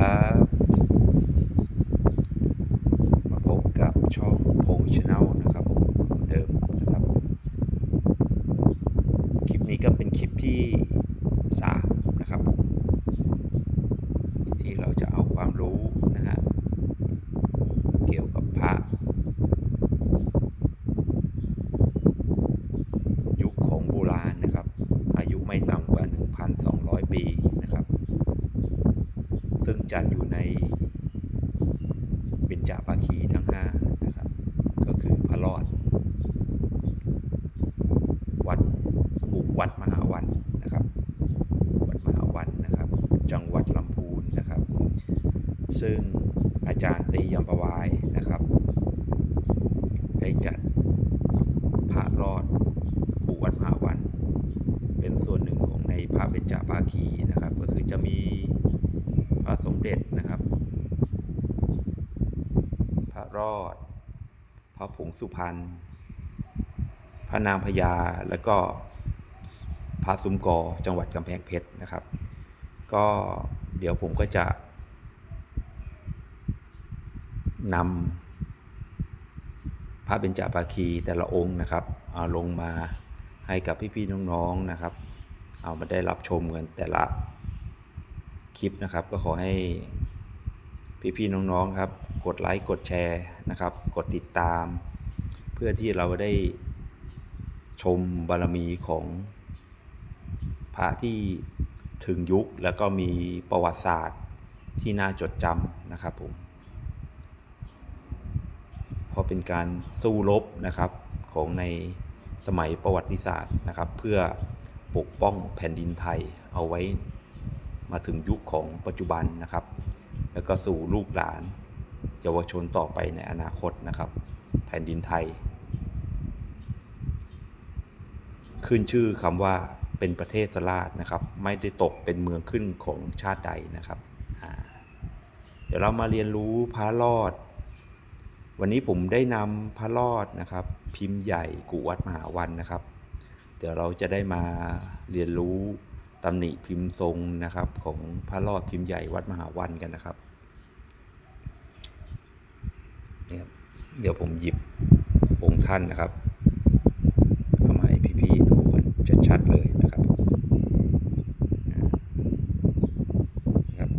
ครับ มาพบกับช่องพงชแนลนะครับเดิมนะครับ คลิปนี้ก็เป็นคลิปที่สามนะครับผมที่เราจะเอาความรู้นะฮะเกี่ยวกับพระ ยุคของโบราณนะครับ อายุไม่ต่ำกว่า 1,200 ปีนะครับ ซึ่งจัดอยู่ในเบญจภาคีทั้ง 5 นะครับ ก็คือพระรอด วัดกุวัดมหาวันนะครับ วัดมหาวันนะครับ จังหวัดลำพูนนะครับ ซึ่งอาจารย์ตียมประวายนะครับ ได้จัดพระรอดกุวัดมหาวัน เป็นส่วนหนึ่งของในพระเบญจภาคีนะครับ ก็คือจะมีพระสมเด็จนะครับ พระรอด พระผงสุพรรณพระนางพญาแล้วก็พระซุ้มกอจังหวัดกำแพงเพชรนะครับ ก็เดี๋ยวผมก็จะนำพระเบญจภาคีแต่ละองค์นะครับเอาลงมาให้กับพี่ๆน้องๆนะครับ เอามาได้รับชมกันแต่ละคลิปนะครับ ก็ขอให้พี่ๆน้องๆครับ กดไลค์กดแชร์นะครับ กดติดตาม เพื่อที่เราได้ชมบารมีของพระที่ ถึงยุคแล้วก็มีประวัติศาสตร์ที่น่าจดจำนะครับผมเพราะเป็นการสู้รบนะครับของในสมัยประวัติศาสตร์นะครับ เพื่อปกป้องแผ่นดินไทยเอาไว้มาถึงยุคของปัจจุบันนะครับ แล้วก็สู่ลูกหลาน เยาวชนต่อไปในอนาคตนะครับ แผ่นดินไทย ขึ้นชื่อคำว่า เป็นประเทศสลาดนะครับ ไม่ได้ตกเป็นเมืองขึ้นของชาติใดนะครับ เดี๋ยวเรามาเรียนรู้พระรอด วันนี้ผมได้นำพระรอดนะครับ พิมพ์ใหญ่กุวัดมหาวันนะครับ เดี๋ยวเราจะได้มาเรียนรู้ตำหนิพิมพ์ทรงนะครับ ของพระรอดพิมพ์ใหญ่วัดมหาวันกันนะครับเนี่ยเดี๋ยวผมหยิบองค์ท่านนะครับ เอามาให้พี่ๆดูกันชัดๆเลยนะครับนะครับ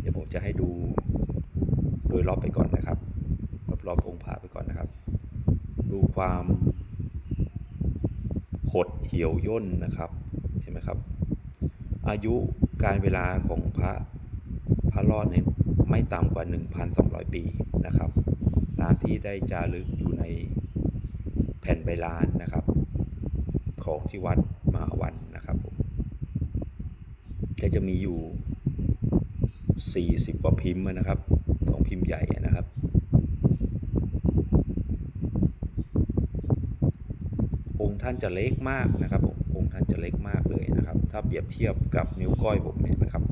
เดี๋ยวผมจะให้ดูโดยรอบไปก่อนนะครับรอบๆองค์พระไปก่อนนะครับ ดูความห ดเหี่ยวย่นนะครับเห็นไหมครับ อายุการเวลาของพระพระรอดเนี่ยไม่ต่ำกว่า 1,200 ปีนะครับ ตามที่ได้จารึกอยู่ในแผ่นใบลานนะครับ ของที่วัดมหาวันนะครับผมก็จะมีอยู่ 40 กว่าพิมพ์นะครับ ของพิมพ์ใหญ่นะครับ อง ค์ท่านจะเล็กมากนะครับผมองค์ท่านจะเล็กมากเลยนะครับ ถ้าเปรียบเทียบกับนิ้วก้อยผมเนี่ยนะครับ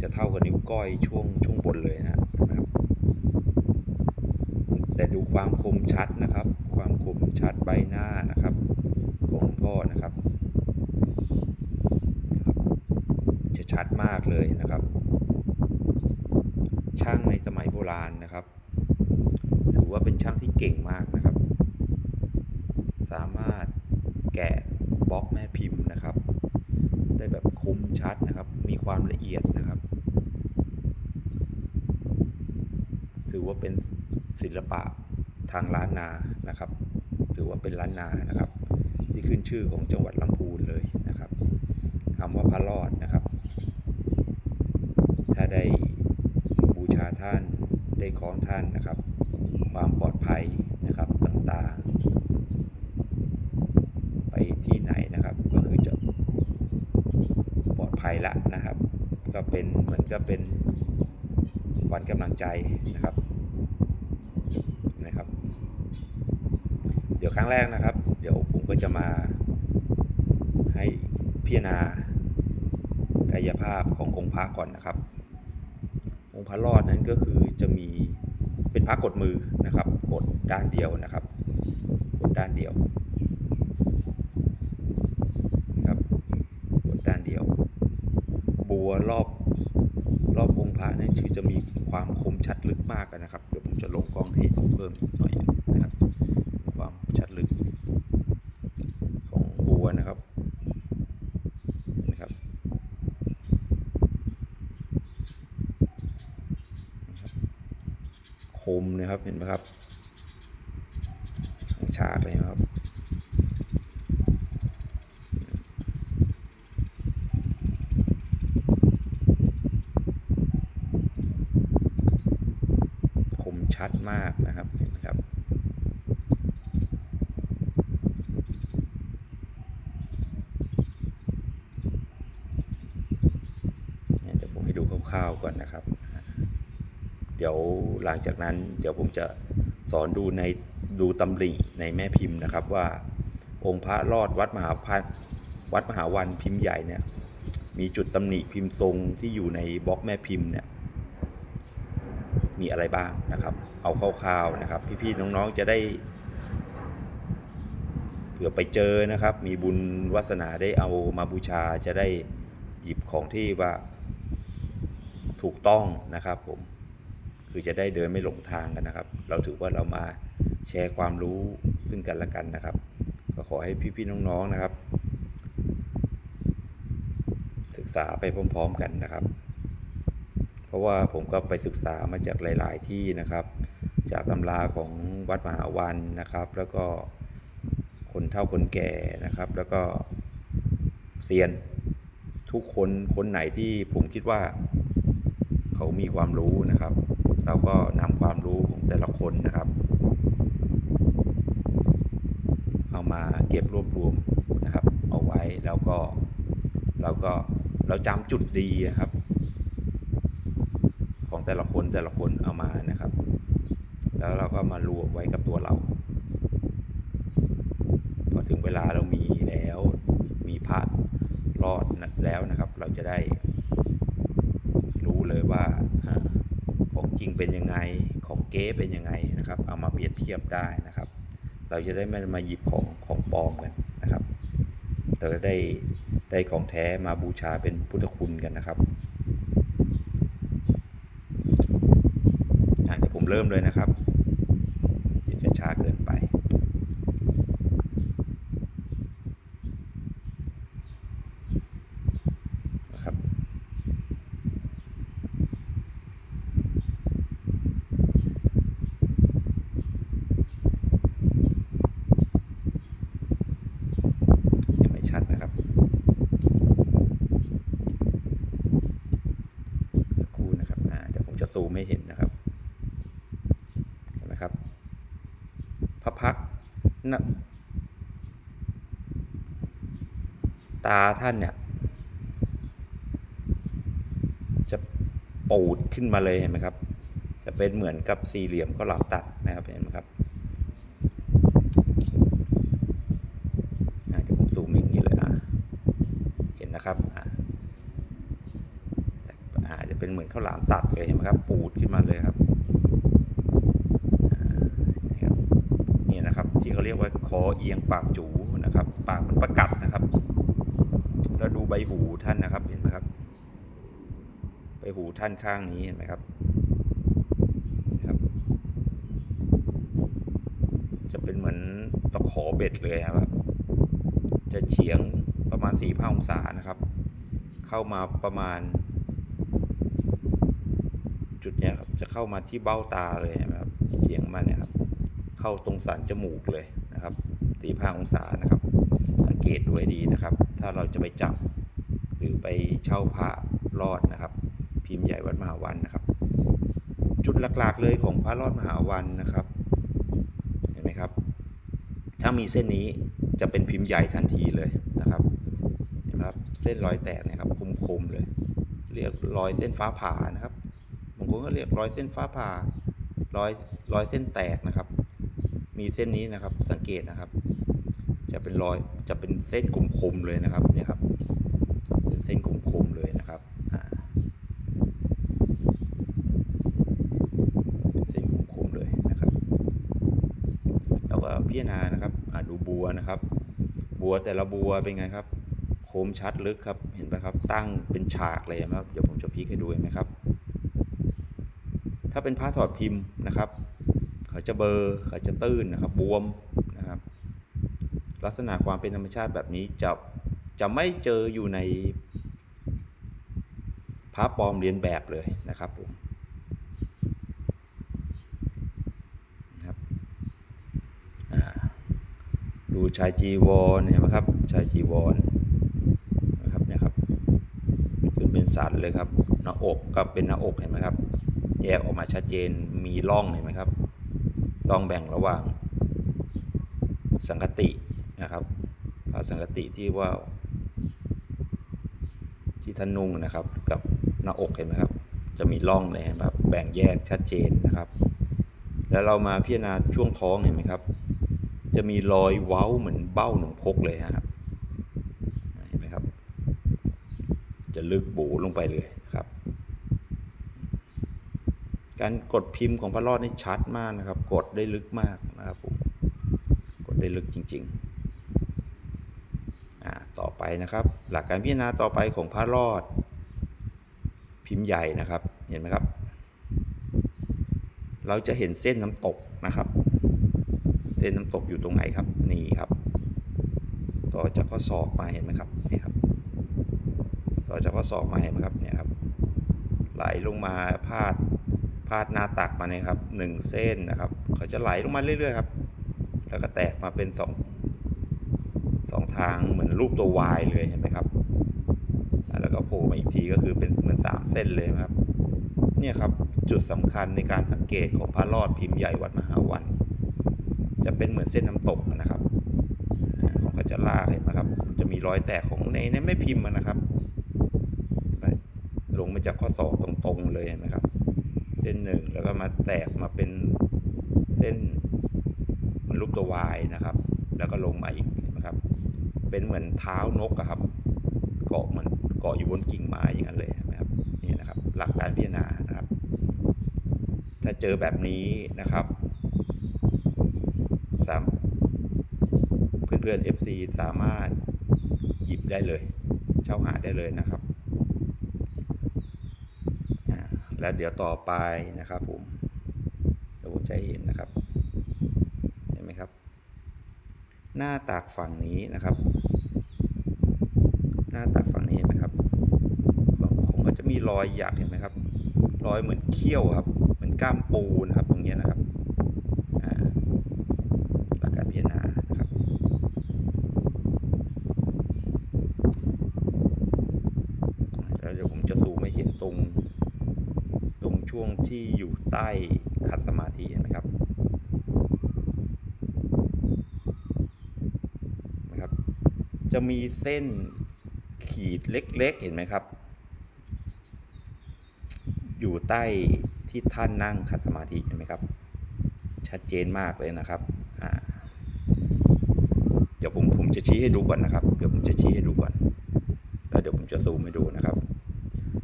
จะเท่ากับนิ้วก้อยช่วงช่วงบนเลยนะครับ แต่ดูความคมชัดนะครับ ความคมชัดใบหน้านะครับของหลวงพ่อนะครับ จะชัดมากเลยนะครับ ช่างในสมัยโบราณนะครับ ถือว่าเป็นช่างที่เก่งมากนะครับ สามารถแกะบล็อกแม่พิมพ์นะครับ ได้แบบคมชัดนะครับ มีความละเอียดนะครับ ถือว่าเป็นศิลปะทางล้านนานะครับ ถือว่าเป็นล้านนานะครับ ที่ขึ้นชื่อของจังหวัดลำพูนเลยนะครับคำว่าพระรอดนะครับ ถ้าได้บูชาท่านได้คล้องท่านนะครับ ความปลอดภัยนะครับต่างๆ ไปที่ไหนนะครับ ก็คือจะปลอด ภัยละนะครับ ก็เป็นเหมือนก็เป็นขวัญกำลังใจนะครับนะครับ เดี๋ยวครั้งแรกนะครับ เดี๋ยวผมก็จะมาให้พิจารณากายภาพขององค์พระก่อนนะครับ องค์พระรอดนั้นก็คือจะมีเป็นพระกดมือนะครับ กดด้านเดียวนะครับ กดด้านเดียวนะครับ บัวรอบรอบองค์พระเนี่ยคือจะมีความคม ชัดลึกมากนะครับ เดี๋ยวผมจะลงกล้องให้ดูเพิ่มอีกหน่อยหนึ่งนะครับ ความชัดลึกของบัวนะครับนะครับ คมนะครับเห็นไหมครับฉากเลยนะครับ คม ชัดมากนะครับเห็นไหมครับเนี่ยเดี๋ยวผมให้ดูคร่าวๆก่อนนะครับ เดี๋ยวหลังจากนั้น เดี๋ยวผมจะสอนดูในดูตำริในแม่พิมพ์นะครับว่า องค์พระรอดวัดมหาพันวัดมหาวันพิมพ์ใหญ่เนี่ยมีจุดตำหนิพิมพ์ทรงที่อยู่ในบล็อกแม่พิมพ์เนี่ย มีอะไรบ้างนะครับ เอาคร่าวๆนะครับ พี่ๆน้องๆจะได้เผื่อไปเจอนะครับ มีบุญวาสนาได้เอามาบูชาจะได้หยิบของที่ว่าถูกต้องนะครับผมคือจะได้เดินไม่หลงทางกันนะครับ เราถือว่าเรามาแชร์ความรู้ซึ่งกันและกันนะครับ ก็ขอให้พี่ๆน้องๆนะครับ ศึกษาไปพร้อม ๆ กันนะครับ เพราะว่าผมก็ไปศึกษามาจากหลาย ๆ ที่นะครับ จากตำราของวัดมหาวันนะครับ แล้วก็คนเฒ่าคนแก่นะครับ แล้วก็เซียนทุกคนคนไหนที่ผมคิดว่า เขามีความรู้นะครับ เราก็นำความรู้ของแต่ละคนนะครับ เอามาเก็บรวบรวมนะครับ เอาไว้แล้วก็เราก็เราจำจุดดีนะครับ แต่ละคนแต่ละคนเอามานะครับ แล้วเราก็มารวมไว้กับตัวเรา พอถึงเวลาเรามีแล้วมีพระรอดแล้วนะครับ เราจะได้รู้เลยว่าของจริงเป็นยังไงของเก๊เป็นยังไงนะครับ เอามาเปรียบเทียบได้นะครับ เราจะได้ไม่มาหยิบของของปลอมกันนะครับเราจะได้ได้ของแท้มาบูชาเป็นพุทธคุณกันนะครับอะ เริ่มเลยนะครับเดี๋ยวจะช้าเกินไป นะครับ ยังไม่ชัดนะครับสักครู่นะครับอ่าเดี๋ยวผมจะซูมให้เห็นนะครับ เห็นไหมครับ พระพักตร์นะ ตาท่านเนี่ย จะปูดขึ้นมาเลยเห็นไหมครับ จะเป็นเหมือนกับสี่เหลี่ยมก็หลามตัดนะครับเห็นไหมครับอะเดี๋ยวผมซูมอย่างนี้เลยอะเห็นนะครับอะอาจะเป็นเหมือนข้าวหลามตัดเลยเห็นไหมครับ ปูดขึ้นมาเลยครับนี่ครับนี่นะครับ ที่เขาเรียกว่าคอเอียงปากจูนะครับ ปากมันประกัดนะครับ แล้วดูใบหูท่านนะครับ เห็นไหมครับ ใบหูท่านข้างนี้เห็นไหมครับครับ จะเป็นเหมือนตะขอเบ็ดเลยครับ จะเฉียงประมาณสี่องศานะครับ เข้ามาประมาณ จุดเนี้ยครับ จะเข้ามาที่เบ้าตาเลยนไหมครับเฉียงมาเนี่ยครับ เข้าตรงสันจมูกเลยนะครับสี่ห้าองศานะครับ สังเกตดูให้ดีนะครับ ถ้าเราจะไปจับหรือไปเช่าพระรอดนะครับ พิมพ์ใหญ่วัดมหาวันนะครับ จุดหลักๆเลยของพระรอดมหาวันนะครับ เห็นไหมครับ ถ้ามีเส้นนี้จะเป็นพิมพ์ใหญ่ทันทีเลยนะครับเห็นไหมครับเส้นรอยแตกนะครับคมๆเลย เรียกรอยเส้นฟ้าผ่านะครับบางคนก็เรียกรอยเส้นฟ้าผ่ารอยรอยเส้นแตกนะครับ มีเส้นนี้นะครับสังเกตนะครับ จะเป็นรอยจะเป็นเส้นคมๆเลยนะครับเนี่ยครับเป็นเส้นคมๆเลยนะครับอ่าเป็นเส้นคมๆเลยนะครับ แล้วก็พิจารณานะครับอ่าดูบัวนะครับ บัวแต่ละบัวเป็นไงครับคมชัดลึกครับเห็นไหมครับ ตั้งเป็นฉากเลยนะครับเดี๋ยวผมจะพลิกให้ดูเห็นไหมครับ ถ้าเป็นผ้าถอดพิมพ์นะครับ เขาจะเบอร์เขาจะตื้นนะครับบวม ลักษณะความเป็นธรรมชาติแบบนี้จะจะไม่เจออยู่ในพระปลอมเรียนแบบเลยนะครับผมนะครับดูชายจีวรเห็นไหมครับชายจีวรนะครับเนี่ยครับขึ้นเป็นสันเลยครับหน้าอกก็เป็นหน้าอกเห็นไหมครับ แยกออกมาชัดเจนมีร่องเห็นไหมครับร่องแบ่งระหว่างสังกติ นะครับผ้าสังกติที่ว่า ที่ท่านนุ่งนะครับ กับหน้าอกเห็นไหมครับ จะมีร่องเลยนะครับแบ่งแยกชัดเจนนะครับ แล้วเรามาพิจารณาช่วงท้องเห็นไหมครับ จะมีรอยเว้าเหมือนเบ้าหนุ่มพกเลยนะครับเห็นไหมครับ จะลึกบูลงไปเลยนะครับการกดพิมพ์ของพระรอดนี่ชัดมากนะครับ กดได้ลึกมากนะครับผม กดได้ลึกจริง ๆ นะครับ หลักการพิจารณาต่อไปของพระรอด พิมพ์ใหญ่นะครับ เห็นไหมครับ เราจะเห็นเส้นน้ำตกนะครับ เส้นน้ำตกอยู่ตรงไหนครับ นี่ครับ ต่อจากข้อศอกมาเห็นไหมครับ นี่ครับ ต่อจากข้อศอกมาเห็นไหมครับ เนี่ยครับ ไหลลงมาพาดพาดหน้าตักมาเนี่ยครับหนึ่งเส้นนะครับ เขาจะไหลลงมาเรื่อยๆครับ แล้วก็แตกมาเป็นสอง องทางเหมือนรูปตัววายเลยเห็นไหมครับแล้วก็โผล่มาอีกทีก็คือเป็นเหมือนสามเส้นเลยนะครับ เนี่ยครับจุดสำคัญในการสังเกตของพระรอดพิมพ์ใหญ่วัดมหาวัน จะเป็นเหมือนเส้นน้ำตกนะครับ ของกัจจาราเห็นไหมครับ จะมีรอยแตกของในในไม่พิมพ์นะครับลงมาจากข้อศอกตรงๆเลยเห็นไหมครับ เส้นหนึ่งแล้วก็มาแตกมาเป็นเส้นเหมันรูปตัววายนะครับ แล้วก็ลงมาอีกนไหมครับ เป็นเหมือนเท้านกอะครับ เกาะเหมือนเกาะอยู่บนกิ่งไม้อย่างนั้นเลยนไหมครับนี่นะครับ หลักการพิจารณานะครับ ถ้าเจอแบบนี้นะครับสามเพื่อนๆ FC สามารถหยิบได้เลยเช่าหาได้เลยนะครับอ่าแล้วเดี๋ยวต่อไปนะครับผมเดี๋ยวผมจะเห็นนะครับ เห็นไหมครับ หน้าตากฝั่งนี้นะครับ หน้าตากฝั่งนี้เห็นไหมครับของผมก็จะมี รอยหยักเห็นไหมครับ รอยเหมือนเขี้ยวครับ เหมือนก้ามปูนะครับ ตรงนี้นะครับหลักการพิจารณานะครับ แล้วเดี๋ยวผมจะซูมให้เห็นตรง ตรงช่วงที่อยู่ใต้คัดสมาธิเห็นไหมครับนะครับจะมีเส้นขีดเล็กๆ เห็นไหมครับ อยู่ใต้ที่ท่านนั่งคัดสมาธิเห็นไหมครับ ชัดเจนมากเลยนะครับเดี๋ยวผมผมจะชี้ให้ดูก่อนนะครับ เดี๋ยวผมจะชี้ให้ดูก่อน แล้วเดี๋ยวผมจะซูมให้ดูนะครับ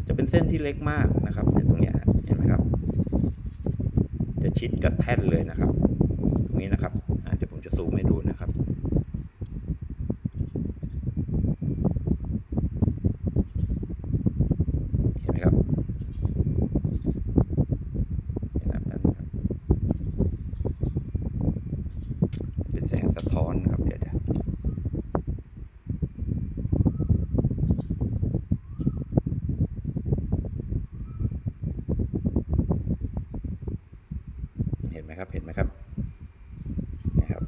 จะเป็นเส้นที่เล็กมากนะครับเนี่ยตรงเนี้ยเห็นไหมครับ จะชิดกับแท่นเลยนะครับ ตรงนี้นะครับเดี๋ยวผมจะซูมให้ดูนะครับ เห็นไหมครับเห็นนะครับนะครับ เป็นแสงสะท้อนนะครับ เดี๋ยวเดี๋ยวเห็นไหมครับ เห็นไหมครับนะครับ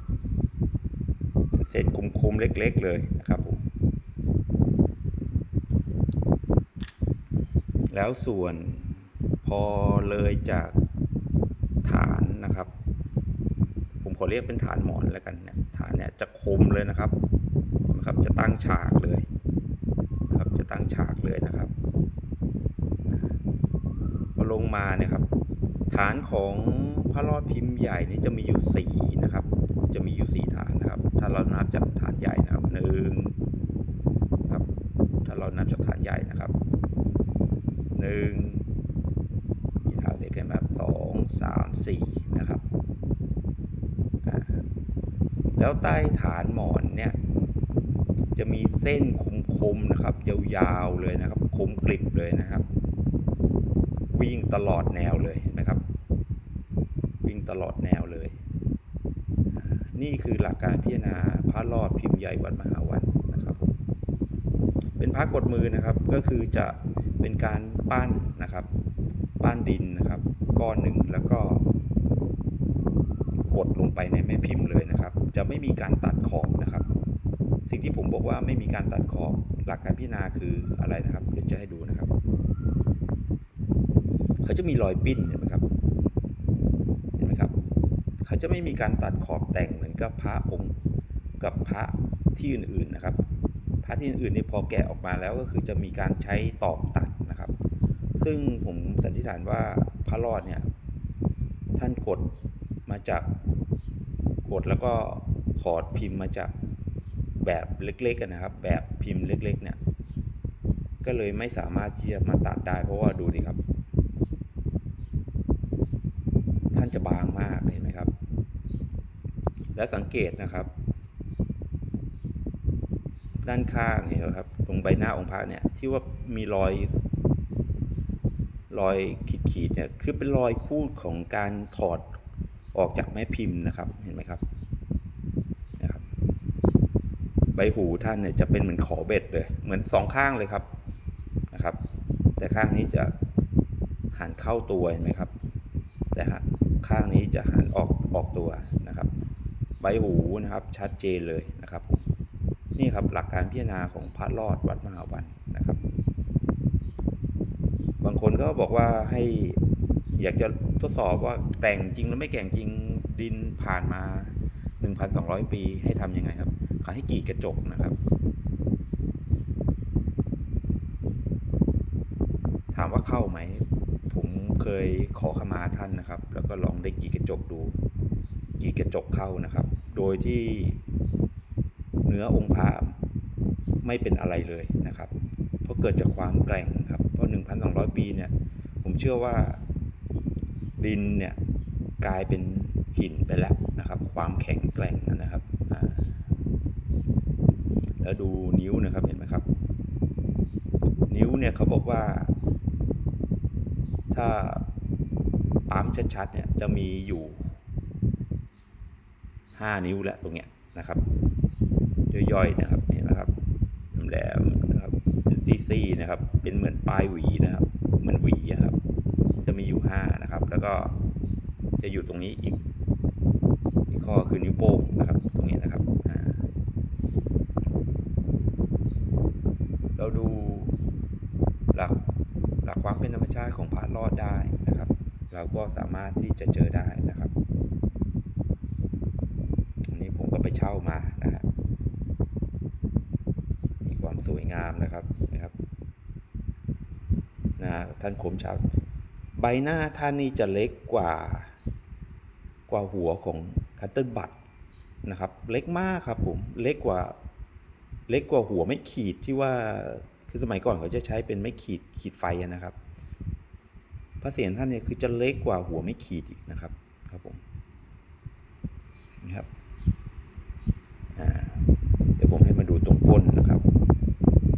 เป็นเส้นคมๆเล็ก ๆ เลยนะครับผมแล้วส่วนพอเลยจากฐานนะครับ ผมขอเรียกเป็นฐานหมอนแล้วกันเนี่ยฐานเนี่ยจะคมเลยนะครับนะครับจะตั้งฉากเลยนะครับจะตั้งฉากเลยนะครับพอลงมาเนี่ยครับฐานของพระรอดพิมพ์ใหญ่นี่จะมีอยู่สี่นะครับ จะมีอยู่สี่ฐานนะครับ ถ้าเรานับจากฐานใหญ่นะครับหนึ่งครับ ถ้าเรานับจากฐานใหญ่นะครับหนึ่งมีฐานเล็กกันแบบสองสามสี่นะครับแล้วใต้ฐานหมอนเนี่ยจะมีเส้นคมๆนะครับ ยาวๆเลยนะครับ คมกริบเลยนะครับ วิ่งตลอดแนวเลยเห็นไหมครับ วิ่งตลอดแนวเลย นี่คือหลักการพิจารณาพระรอดพิมพ์ใหญ่วัดมหาวันนะครับเป็นพระกดมือนะครับก็คือจะเป็นการปั้นนะครับปั้นดินนะครับ ก้อนหนึ่งแล้วก็กดลงไปในแม่พิมพ์เลยนะครับ จะไม่มีการตัดขอบนะครับ สิ่งที่ผมบอกว่าไม่มีการตัดขอบหลักการพิจารณาคืออะไรนะครับ เดี๋ยวจะให้ดูนะครับ เขาจะมีรอยปิ้นเห็นไหมครับ เห็นไหมครับ เขาจะไม่มีการตัดขอบแต่งเหมือนกับพระองค์กับพระที่อื่นๆนะครับ พระที่อื่นๆนี่พอแกะออกมาแล้วก็คือจะมีการใช้ตอกตัดนะครับ ซึ่งผมสันนิษฐานว่าพระรอดเนี่ยท่านกดมาจากกดแล้วก็ถอดพิมพ์มาจากแบบเล็กๆนนะครับ แบบพิมพ์เล็ก ๆ เนี่ยก็เลยไม่สามารถที่จะมาตัดได้เพราะว่าดูดิครับ ท่านจะบางมากเห็นไหมครับ และสังเกตนะครับ ด้านข้างเนี่ยครับ ตรงใบหน้าองค์พระเนี่ยที่ว่ามีรอย รอยขีดๆเนี่ยคือเป็นรอยคูดของการถอดออกจากแม่พิมพ์นะครับเห็นไหมครับนะครับ ใบหูท่านเนี่ยจะเป็นเหมือนขอเบ็ดเลย เหมือนสองข้างเลยครับนะครับ แต่ข้างนี้จะหันเข้าตัวเห็นไหมครับ แต่ข้างนี้จะหันออกออกตัว ใบหูนะครับชัดเจนเลยนะครับ นี่ครับหลักการพิจารณาของพระรอดวัดมหาวันนะครับ บางคนก็บอกว่าให้อยากจะทดสอบว่าแต่งจริงหรือไม่แก่งจริงดินผ่านมา 1,200 ปีให้ทำยังไงครับขาให้กีดกระจกนะครับ ถามว่าเข้าไหม ผมเคยขอขมาท่านนะครับ แล้วก็ลองได้กีดกระจกดู กรีดกระจกเข้านะครับ โดยที่เนื้อองค์พระไม่เป็นอะไรเลยนะครับ เพราะเกิดจากความแกร่งครับ เพราะ 1,200 ปีเนี่ย ผมเชื่อว่าดินเนี่ยกลายเป็นหินไปแล้วนะครับ ความแข็งแกร่งนะครับ แล้วดูนิ้วนะครับเห็นไหมครับ นิ้วเนี่ยเขาบอกว่า ถ้าปั๊มชัดๆเนี่ยจะมีอยู่ 5 นิ้วแหละตรงเนี้ยนะครับย่อยๆนะครับเห็นไหมครับแหลมนะครับเป็นซี่ๆนะครับ เป็นเหมือนปลายหวีนะครับ เหมือนหวีอะครับ จะมีอยู่ 5 นะครับ แล้วก็จะอยู่ตรงนี้อีกอีกข้อคือนิ้วโป้งนะครับ ตรงนี้นะครับเราดูหลักหลักความเป็นธรรมชาติของพระรอดได้นะครับ เราก็สามารถที่จะเจอได้นะครับ อันนี้ผมก็ไป เช่ามานะฮะมีความสวยงามนะครับนไหมครับนะท่านคมชัดใบหน้าท่านนี่จะเล็กกว่ากว่าหัวของคัตเติลบัตนะครับ เล็กมากครับผมเล็กกว่าเล็กกว่าหัวไม่ขีดที่ว่าคือสมัยก่อนเขาจะใช้เป็นไม่ขีดขีดไฟนะครับ พระเศียรท่านเนี่ยคือจะเล็กกว่าหัวไม่ขีดอีกนะครับครับผมนะครับ อ่าเดี๋ยวผมให้มาดูตรงก้นนะครับ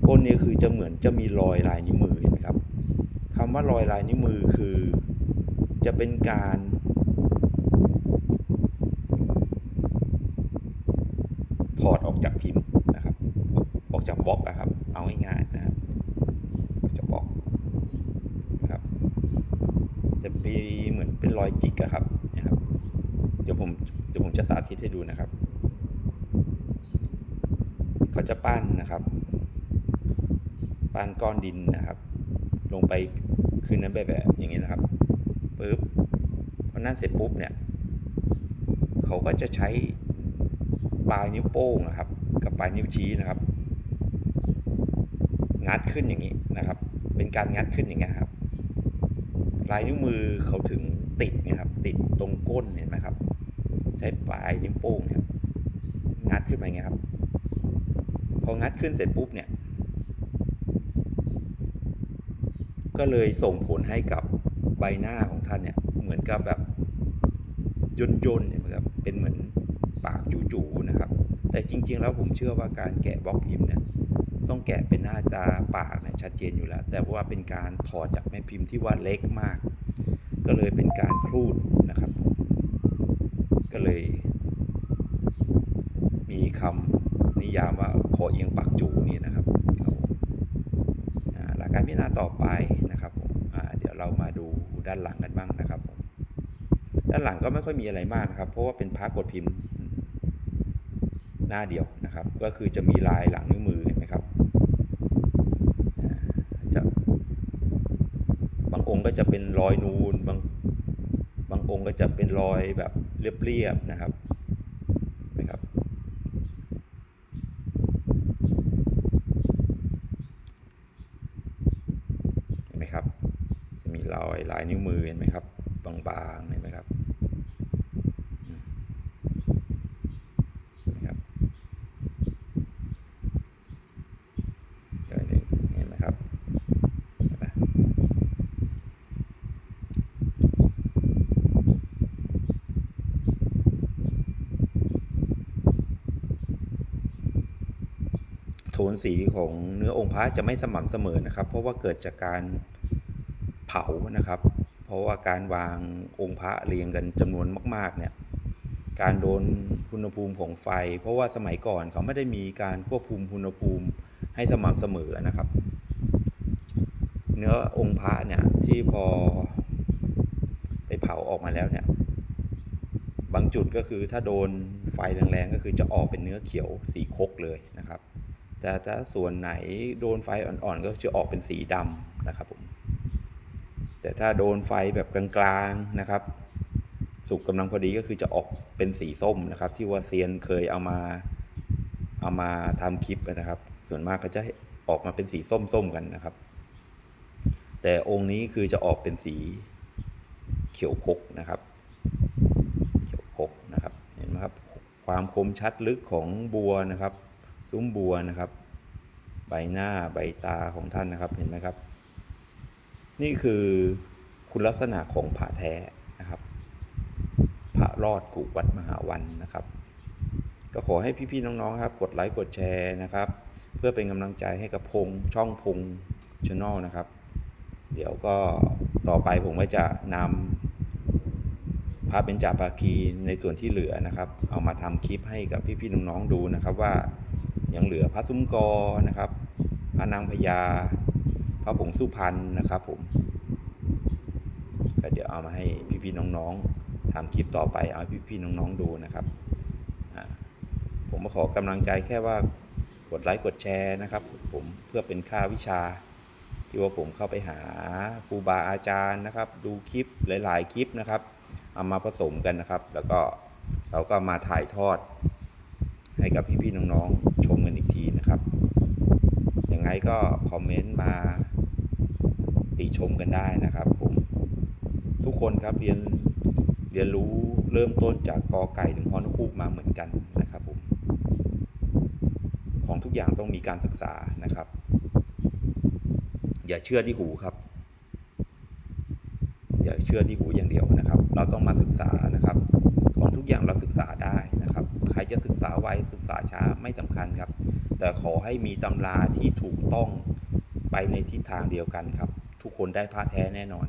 ก้นนี่คือจะเหมือนจะมีรอยลายนิ้วมือเห็นไหมครับคำว่ารอยลายนิ้วมือคือ จะเป็นการถอดออกจากพิมพ์นะครับ ออกจากบล็อกนะครับ เอาง่ายๆนะครับออกจากบล็อกนะครับ จะมีเหมือนเป็นรอยจิกอะครับนะครับ เดี๋ยวผมเดี๋ยวผมจะสาธิตให้ดูนะครับ เขาจะปั้นนะครับ ปั้นก้อนดินนะครับ ลงไปคืนนั้นแบบแบบอย่างนี้นะครับปุ๊บพอนั่นเสร็จปุ๊บเนี่ยเขาก็จะใช้ปลายนิ้วโป้งนะครับ กับปลายนิ้วชี้นะครับ งัดขึ้นอย่างนี้นะครับ เป็นการงัดขึ้นอย่างเงี้ยครับลายนิ้วมือเขาถึงติดนี่ยครับ ติดตรงก้นเห็นไหมครับ ใช้ปลายนิ้วโป้งเนี่ยงัดขึ้นมาอย่างเงี้ยครับ พองัดขึ้นเสร็จปุ๊บเนี่ย ก็เลยส่งผลให้กับใบหน้าของท่านเนี่ยเหมือนกับแบบย่นย่นๆเนี่ยครับเป็นเหมือนปากจู๋ๆนะครับ แต่จริง ๆ แล้วผมเชื่อว่าการแกะบล็อกพิมพ์เนี่ยต้องแกะเป็นหน้าตาปากเนี่ยชัดเจนอยู่แล้ว แต่ว่าเป็นการถอดจากแม่พิมพ์ที่ว่าเล็กมาก ก็เลยเป็นการครูดนะครับ ก็เลย มีคำนิยามว่าคอเอียงปากจูนี่นะครับ การพิจารณาต่อไปนะครับผมเดี๋ยวเรามาดูด้านหลังกันบ้างนะครับผมด้านหลังก็ไม่ค่อยมีอะไรมากนะครับ เพราะว่าเป็นพระกดพิมพ์หน้าเดียวนะครับ ก็คือจะมีลายหลังนิ้วมือเห็นไหมครับจะบางองค์ก็จะเป็นรอยนูนบางบางองค์ก็จะเป็นรอยแบบเรียบๆนะครับเห็นไหมครับ เห็นไหมครับ จะมีรอยลาย นิ้วมือเห็นไหมครับ บางๆเห็นไหมครับเห็นไหมครับเห็นไหมครับเห็นไหมโทนสีของเนื้อองค์พระจะไม่สม่ำเสมอนะครับ เพราะว่าเกิดจากการ เผานะครับ เพราะว่าการวางองค์พระเรียงกันจำนวนมาก ๆ เนี่ย การโดนอุณหภูมิของไฟ เพราะว่าสมัยก่อนเขาไม่ได้มีการควบคุมอุณหภูมิให้สม่ำเสมอนะครับ เนื้อองค์พระเนี่ยที่พอไปเผาออกมาแล้วเนี่ย บางจุดก็คือถ้าโดนไฟแรงๆก็คือจะออกเป็นเนื้อเขียวสีคกเลยนะครับ แต่ถ้าส่วนไหนโดนไฟอ่อนๆก็จะออกเป็นสีดำนะครับผม แต่ถ้าโดนไฟแบบกลางๆนะครับ สุกกำลังพอดีก็คือจะออกเป็นสีส้มนะครับ ที่ว่าเซียนเคยเอามาเอามาทำคลิปนะครับ ส่วนมากก็จะออกมาเป็นสีส้มๆกันนะครับ แต่องค์นี้คือจะออกเป็นสีเขียวคกนะครับ เขียวคกนะครับ เห็นไหมครับ ความคมชัดลึกของบัวนะครับ ซุ้มบัวนะครับ ใบหน้าใบตาของท่านนะครับ เห็นไหมครับ นี่คือคุณลักษณะของผาแท้นะครับพระรอดกุวัดมหาวันนะครับ ก็ขอให้พี่ๆน้องๆครับ กดไลค์กดแชร์นะครับ เพื่อเป็นกำลังใจให้กับพงช่องพงชแนลนะครับ เดี๋ยวก็ต่อไปผมก็จะนำพระเบญจภาคีในส่วนที่เหลือนะครับ เอามาทำคลิปให้กับพี่ๆน้องๆดูนะครับว่ายังเหลือพระซุ้มกอนะครับพระนางพญา พระผงสุพรรณนะครับผมก็เดี๋ยวเอามาให้พี่ๆน้องๆทำคลิปต่อไปเอาให้พี่ๆน้องๆดูนะครับผมมาขอกำลังใจแค่ว่ากดไลค์กดแชร์นะครับ ผมเพื่อเป็นค่าวิชา ที่ว่าผมเข้าไปหาครูบาอาจารย์นะครับ ดูคลิปหลาย ๆ คลิปนะครับ เอามาผสมกันนะครับ แล้วก็เราก็มาถ่ายทอด ให้กับพี่ๆน้องๆชมกันอีกทีนะครับยังไงก็คอมเมนต์มา ติชมกันได้นะครับผมทุกคนครับเรียนเรียนรู้เริ่มต้นจากกอไก่ถึงฮอนคูกมาเหมือนกันนะครับผมของทุกอย่างต้องมีการศึกษานะครับ อย่าเชื่อที่หูครับ อย่าเชื่อที่หูอย่างเดียวนะครับ เราต้องมาศึกษานะครับ ของทุกอย่างเราศึกษาได้นะครับ ใครจะศึกษาไวศึกษาช้าไม่สำคัญครับ แต่ขอให้มีตำราที่ถูกต้องไปในทิศทางเดียวกันครับ คนได้ผ้าแท้แน่นอน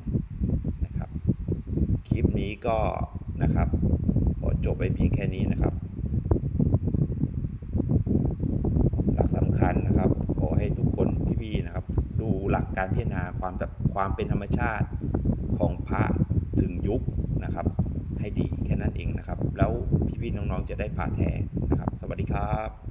นะครับ คลิปนี้ก็นะครับขอจบไปเพียงแค่นี้นะครับ หลักสำคัญนะครับ ขอให้ทุกคนพี่ๆนะครับ ดูหลักการพิจารณาความแบบความเป็นธรรมชาติของพระถึงยุคนะครับ ให้ดีแค่นั้นเองนะครับ แล้วพี่ๆน้องๆจะได้ผ่าแท้นะครับ สวัสดีครับ